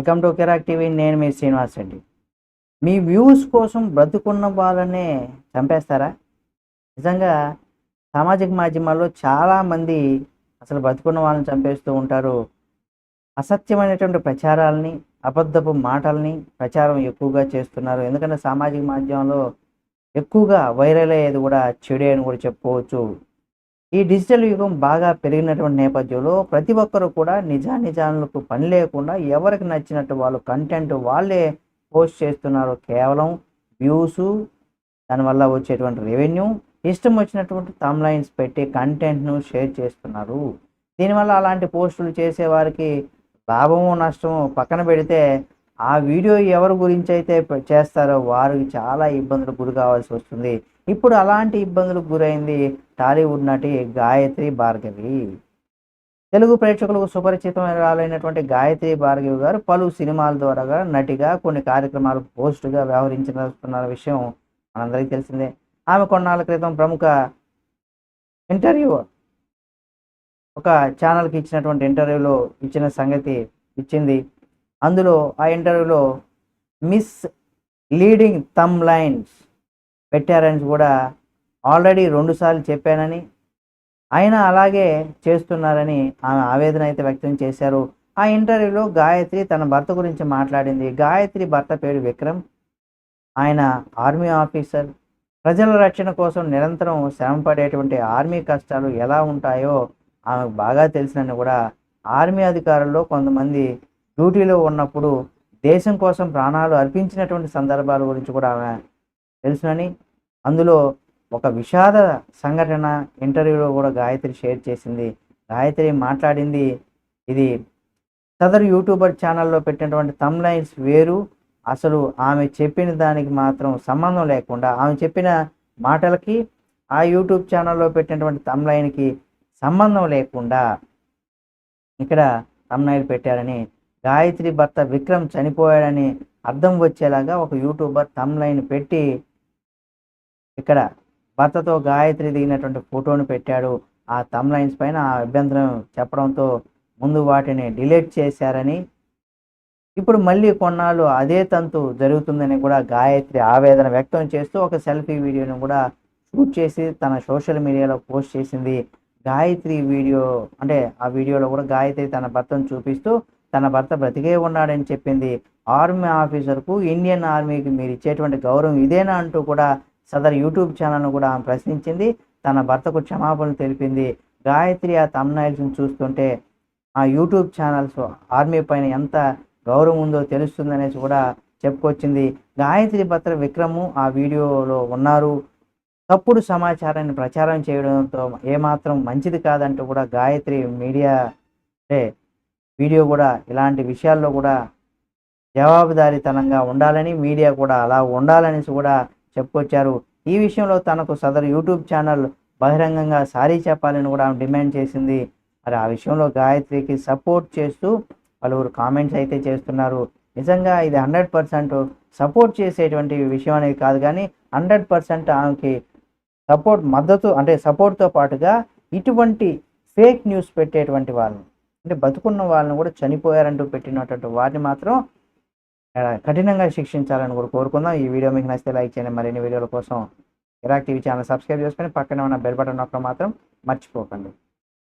Welcome to కెరాక్ TV నేను మీ శ్రీనివాస్ రెడ్డి. మీ వ్యూస్ కోసం బ్రతుకున్న వాళ్ళనే చంపేస్తారా? నిజంగా సామాజిక మాధ్యమాల్లో చాలామంది అసలు బ్రతుకున్న వాళ్ళని చంపేస్తూ ఉంటారు. అసత్యమైనటువంటి ప్రచారాలని అబద్ధపు మాటల్ని ప్రచారం ఎక్కువగా చేస్తున్నారు. ఎందుకంటే సామాజిక మాధ్యమంలో ఎక్కువగా వైరల్ అయ్యేది కూడా చెడే అని కూడా చెప్పుకోవచ్చు. ఈ డిజిటల్ యుగం బాగా పెరిగినటువంటి నేపథ్యంలో ప్రతి ఒక్కరు కూడా నిజానిజాలకు పని లేకుండా ఎవరికి నచ్చినట్టు వాళ్ళు కంటెంట్ వాళ్ళే పోస్ట్ చేస్తున్నారు. కేవలం వ్యూస్ దానివల్ల వచ్చేటువంటి రెవెన్యూ ఇష్టం వచ్చినటువంటి లైన్స్ పెట్టి కంటెంట్ను షేర్ చేస్తున్నారు. దీనివల్ల అలాంటి పోస్టులు చేసేవారికి లాభము నష్టము పక్కన పెడితే ఆ వీడియో ఎవరి గురించి అయితే చేస్తారో వారికి చాలా ఇబ్బందులకు గురి కావాల్సి వస్తుంది. ఇప్పుడు అలాంటి ఇబ్బందులకు గురైంది టాలీవుడ్ నటి గాయత్రి భార్గవి. తెలుగు ప్రేక్షకులకు సుపరిచితమైనటువంటి గాయత్రి భార్గవి గారు పలు సినిమాల ద్వారా నటిగా కొన్ని కార్యక్రమాలకు పోస్టుగా వ్యవహరించిన విషయం మనందరికీ తెలిసిందే. ఆమె కొన్నాళ్ళ క్రితం ప్రముఖ ఇంటర్వ్యూ ఒక ఛానల్కి ఇచ్చినటువంటి ఇంటర్వ్యూలో ఇచ్చిన సంగతి ఇచ్చింది. అందులో ఆ ఇంటర్వ్యూలో మిస్ లీడింగ్ థమ్ లైన్స్ పెట్టారని కూడా ఆల్రెడీ రెండుసార్లు చెప్పానని ఆయన అలాగే చేస్తున్నారని ఆమె ఆవేదన అయితే వ్యక్తం చేశారు. ఆ ఇంటర్వ్యూలో గాయత్రి తన భర్త గురించి మాట్లాడింది. గాయత్రి భర్త పేరు విక్రమ్. ఆయన ఆర్మీ ఆఫీసర్. ప్రజల రక్షణ కోసం నిరంతరం శ్రమపడేటువంటి ఆర్మీ కష్టాలు ఎలా ఉంటాయో ఆమెకు బాగా తెలిసినని కూడా ఆర్మీ అధికారుల్లో కొంతమంది డ్యూటీలో ఉన్నప్పుడు దేశం కోసం ప్రాణాలు అర్పించినటువంటి సందర్భాల గురించి కూడా ఆమె తెలుసునని అందులో ఒక విషాద సంఘటన ఇంటర్వ్యూలో కూడా గాయత్రి షేర్ చేసింది. గాయత్రి మాట్లాడింది ఇది సదరు యూట్యూబర్ ఛానల్లో పెట్టినటువంటి లైన్స్ వేరు అసలు ఆమె చెప్పిన దానికి మాత్రం సంబంధం లేకుండా ఆమె చెప్పిన మాటలకి ఆ యూట్యూబ్ ఛానల్లో పెట్టినటువంటి తమ్లైన్కి సంబంధం లేకుండా ఇక్కడ తమ్నైల్ పెట్టారని గాయత్రి భర్త విక్రమ్ చనిపోయాడని అర్థం వచ్చేలాగా ఒక యూట్యూబర్ తమ్లైన్ పెట్టి ఇక్కడ భర్తతో గాయత్రి దిగినటువంటి ఫోటోను పెట్టాడు. ఆ తమ్లైన్స్ పైన ఆ అభ్యంతరం చెప్పడంతో ముందు వాటిని డిలీట్ చేశారని. ఇప్పుడు మళ్ళీ కొన్నాళ్ళు అదే తంతు జరుగుతుందని కూడా గాయత్రి ఆవేదన వ్యక్తం చేస్తూ ఒక సెల్ఫీ వీడియోను కూడా షూట్ చేసి తన సోషల్ మీడియాలో పోస్ట్ చేసింది. గాయత్రి వీడియో అంటే ఆ వీడియోలో కూడా గాయత్రి తన భర్తను చూపిస్తూ తన భర్త బ్రతికే ఉన్నాడని చెప్పింది. ఆర్మీ ఆఫీసర్కు ఇండియన్ ఆర్మీకి మీరు ఇచ్చేటువంటి గౌరవం ఇదేనా అంటూ కూడా సదర్ యూట్యూబ్ ఛానల్ను కూడా ఆమె ప్రశ్నించింది. తన భర్తకు క్షమాపణలు తెలిపింది. గాయత్రి ఆ తమ్నైల్స్ని చూస్తుంటే ఆ యూట్యూబ్ ఛానల్స్ ఆర్మీ పైన ఎంత గౌరవం ఉందో తెలుస్తుందనేసి కూడా చెప్పుకొచ్చింది. గాయత్రి భర్త విక్రము ఆ వీడియోలో ఉన్నారు. తప్పుడు సమాచారాన్ని ప్రచారం చేయడంతో ఏమాత్రం మంచిది కాదంటూ కూడా గాయత్రి మీడియా అంటే వీడియో కూడా ఇలాంటి విషయాల్లో కూడా జవాబుదారీతనంగా ఉండాలని మీడియా కూడా అలా ఉండాలనేసి కూడా చెప్పుకొచ్చారు. ఈ విషయంలో తనకు సదరు యూట్యూబ్ ఛానల్ బహిరంగంగా సారీ చెప్పాలని కూడా ఆమె డిమాండ్ చేసింది. మరి ఆ విషయంలో గాయత్రికి సపోర్ట్ చేస్తూ పలువురు కామెంట్స్ అయితే చేస్తున్నారు. నిజంగా ఇది హండ్రెడ్ పర్సెంట్ సపోర్ట్ చేసేటువంటి విషయం అనేది కాదు కానీ హండ్రెడ్ పర్సెంట్ ఆమెకి సపోర్ట్ మద్దతు అంటే సపోర్ట్తో పాటుగా ఇటువంటి ఫేక్ న్యూస్ పెట్టేటువంటి వాళ్ళని అంటే బతుకున్న వాళ్ళని కూడా చనిపోయారంటూ పెట్టినటువంటి వారిని మాత్రం కఠినంగా శిక్షించాలని కూడా కోరుకుందాం. ఈ వీడియో మీకు నచ్చితే లైక్ చేయండి. మరిన్ని వీడియోల కోసం ఇరాక్ టీవీ ఛానల్ సబ్స్క్రైబ్ చేసుకొని పక్కనే ఉన్న బెల్ బటన్ నొక్కడం మాత్రం మర్చిపోకండి.